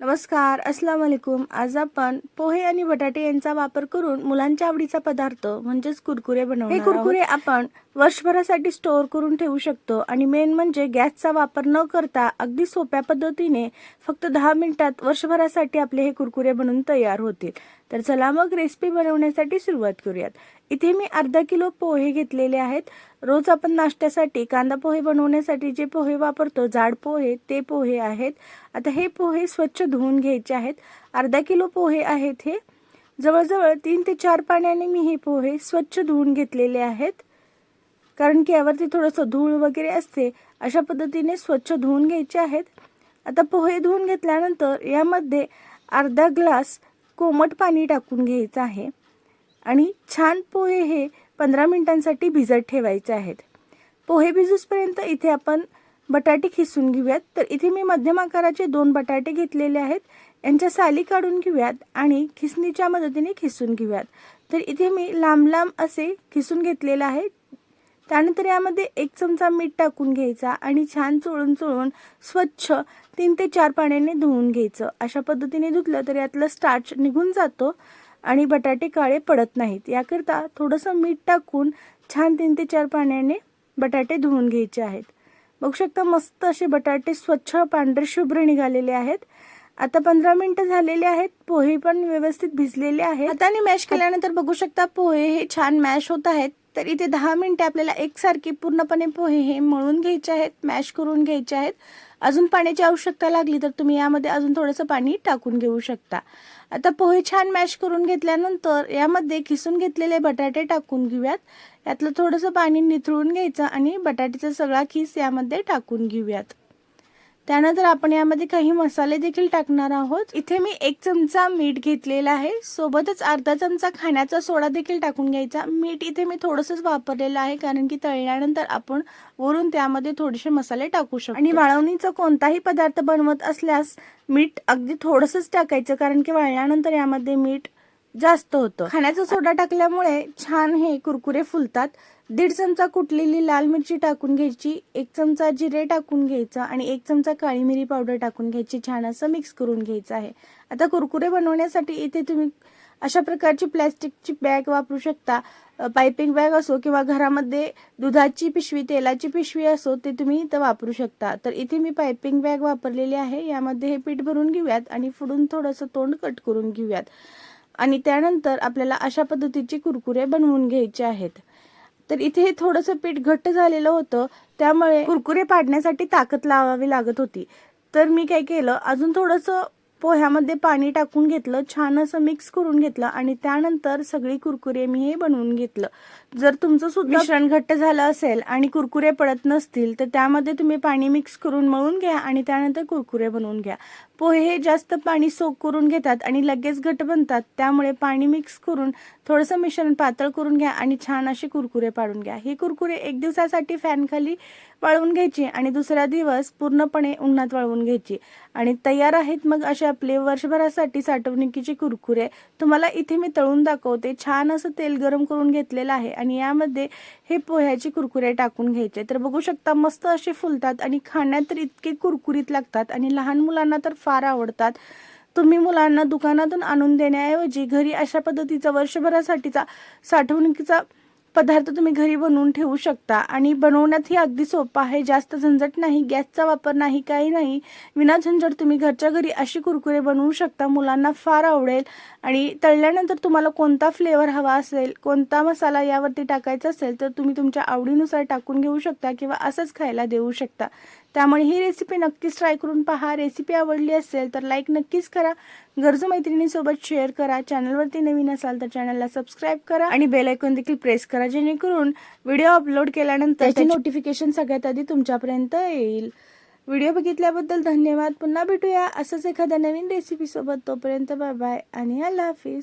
नमस्कार अस्सलाम वालेकुम. आज आपण पोहे आणि बटाटे यांचा वापर करून मुलांच्या आवडीचा पदार्थ म्हणजेच कुरकुरे बनवणार हे कुरकुरे आपण वर्षभरासाठी स्टोअर करून ठेवू शकतो आणि मेन म्हणजे गॅसचा वापर न करता अगदी सोप्या पद्धतीने फक्त दहा मिनिटात वर्षभरासाठी आपले हे कुरकुरे बनवून तयार होतील. तर चला मग रेसिपी बनवण्यासाठी सुरुवात करूयात. इथे मी अर्धा किलो पोहे घेतलेले आहेत. रोज आपण नाश्त्यासाठी कांदा पोहे बनवण्यासाठी जे पोहे वापरतो जाड पोहे ते पोहे आहेत. आता हे पोहे स्वच्छ धुवून घ्यायचे आहेत. अर्धा किलो पोहे आहेत हे. जवळजवळ तीन ते चार पाण्याने मी हे पोहे स्वच्छ धुवून घेतलेले आहेत. कारण की यावरती थोडंसं धूळ वगैरे असते अशा पद्धतीने स्वच्छ धुवून घ्यायचे आहेत. आता पोहे धुवून घेतल्यानंतर यामध्ये अर्धा ग्लास कोमट पाणी टाकून घ्यायचं आहे. आणि छान पोहे हे पंधरा मिनिटांसाठी भिजत ठेवायचे आहेत. पोहे भिजूसपर्यंत इथे आपण बटाटे खिसून घेऊयात. तर इथे मी मध्यम आकाराचे दोन बटाटे घेतलेले आहेत. यांच्या साली काढून घेऊयात आणि खिसणीच्या मदतीने खिसून घेऊयात. तर इथे मी लांब लांब असे खिसून घेतलेलं आहे. त्यानंतर यामध्ये एक चमचा मीठ टाकून घ्यायचा आणि छान चोळून चोळून स्वच्छ तीन ते चार पाण्याने धुवून घ्यायचं. अशा पद्धतीने धुतलं तर यातलं स्टार्च निघून जातो आणि बटाटे काळे पडत नाहीत. याकरता थोडंसं मीठ टाकून छान तीन ते चार पाण्याने बटाटे धुवून घ्यायचे आहेत. बघू शकता मस्त असे बटाटे स्वच्छ पांढरे शुभ्र निघालेले आहेत. आता पंधरा मिनिटं झालेले आहेत. पोहे पण व्यवस्थित भिजलेले आहेत. हाताने मॅश केल्यानंतर बघू शकता पोहे हे छान मॅश होत आहेत. तर इथे दहा मिनिटे आपल्याला एकसारखी पूर्णपणे पोहे हे मळून घ्यायचे आहेत. मॅश करून घ्यायचे आहेत. अजून पाण्याची आवश्यकता लागली तर तुम्ही यामध्ये अजून थोडंसं पाणी टाकून घेऊ शकता. आता पोहे छान मॅश करून घेतल्यानंतर यामध्ये खिसून घेतलेले बटाटे टाकून घेऊयात. यातलं थोडंसं पाणी निथळून घ्यायचं आणि बटाट्याचा सगळा खिस यामध्ये टाकून घेऊयात. त्यानंतर आपण यामध्ये काही मसाले देखील टाकणार आहोत इथे मी एक चमचा मीठ घेतलेला आहे. सोबतच अर्धा चमचा खाण्याचा सोडा देखील टाकून घ्यायचा. मीठ इथे मी थोडंसंच वापरलेलं आहे कारण की तळल्यानंतर आपण वरून त्यामध्ये थोडेसे मसाले टाकू शकतो. आणि वाळवणीचा कोणताही पदार्थ बनवत असल्यास मीठ अगदी थोडंसंच टाकायचं कारण की वाळल्यानंतर यामध्ये मीठ जास्त होतं. खाण्याचा सोडा टाकल्यामुळे छान हे कुरकुरे फुलतात. दीड चमचा कुटलेली लाल मिरची टाकून घ्यायची एक चमचा जिरे टाकून घ्यायचं आणि एक चमचा काळी मिरी पावडर टाकून घ्यायची छान असं मिक्स करून घ्यायचं आहे. आता कुरकुरे बनवण्यासाठी इथे तुम्ही अशा प्रकारची प्लॅस्टिकची बॅग वापरू शकता. पायपिंग बॅग असो किंवा घरामध्ये दुधाची पिशवी तेलाची पिशवी असो ते तुम्ही इथं वापरू शकता. तर इथे मी पायपिंग बॅग वापरलेली आहे. यामध्ये हे पीठ भरून घेऊयात आणि फुडून थोडंसं तोंड कट करून घेऊयात. आणि त्यानंतर आपल्याला अशा पद्धतीचे कुरकुरे बनवून घ्यायचे आहेत. तर इथे हे थोडंसं पीठ घट्ट झालेलं होतं त्यामुळे कुरकुरे पाडण्यासाठी ताकद लावावी लागत होती. तर मी काय केलं अजून थोडंसं पोह्यामध्ये पाणी टाकून घेतलं छान असं मिक्स करून घेतलं आणि त्यानंतर सगळी कुरकुरे मी हे बनवून घेतलं. जर तुमचं सुद्धा मिश्रण घट्ट झालं असेल आणि कुरकुरे पडत नसतील तर त्यामध्ये तुम्ही पाणी मिक्स करून मळून घ्या आणि त्यानंतर कुरकुरे बनवून घ्या. पोहे हे जास्त पाणी सोक करून घेतात आणि लगेच घट्ट बनतात. त्यामुळे पाणी मिक्स करून थोडंसं मिश्रण पातळ करून घ्या आणि छान असे कुरकुरे पाडून घ्या. हे कुरकुरे एक दिवसासाठी फॅन खाली वाळवून घ्यायची आणि दुसरा दिवस पूर्णपणे उन्हात वाळवून घ्यायची. आणि तयार आहेत मग असे आपले वर्षभरासाठी साठवणुकीचे कुरकुरे. तुम्हाला इथे मी तळून दाखवते. छान असं तेल गरम करून घेतलेलं आहे आणि यामध्ये हे पोह्याचे कुरकुरे टाकून घ्यायचे. तर बघू शकता मस्त असे फुलतात आणि खाण्यात तर इतके कुरकुरीत लागतात आणि लहान मुलांना तर फार आवडतात. तुम्ही मुलांना दुकानातून आणून देण्याऐवजी घरी अशा पद्धतीचा वर्षभरासाठीचा साठवणुकीचा पदार्थ तुम्ही घरी बनवून ठेवू शकता. आणि बनवण्यातही अगदी सोपं आहे. जास्त झंझट नाही गॅसचा वापर नाही काही नाही. विना झंझट तुम्ही घरच्या घरी अशी कुरकुरे बनवू शकता. मुलांना फार आवडेल. आणि तळल्यानंतर तुम्हाला कोणता फ्लेवर हवा असेल कोणता मसाला यावरती टाकायचा असेल तर तुम्ही तुमच्या आवडीनुसार टाकून घेऊ शकता किंवा असंच खायला देऊ शकता. त्यामुळे ही रेसिपी नक्कीच ट्राय करून पहा. रेसिपी आवडली असेल तर लाईक नक्कीच करा. गरजू मैत्रिणींसोबत शेअर करा. चॅनलवरती नवीन असाल तर चॅनलला सबस्क्राईब करा आणि बेल आयकॉन देखील प्रेस करा जेणेकरून व्हिडिओ अपलोड केल्यानंतर त्याची नोटिफिकेशन सगळ्यात आधी तुमच्यापर्यंत येईल. व्हिडिओ बघितल्याबद्दल धन्यवाद. पुन्हा भेटूया. असंच एखाद्या नवीन रेसिपी सोबत. तोपर्यंत बाय बाय आणि अल्ला हाफिज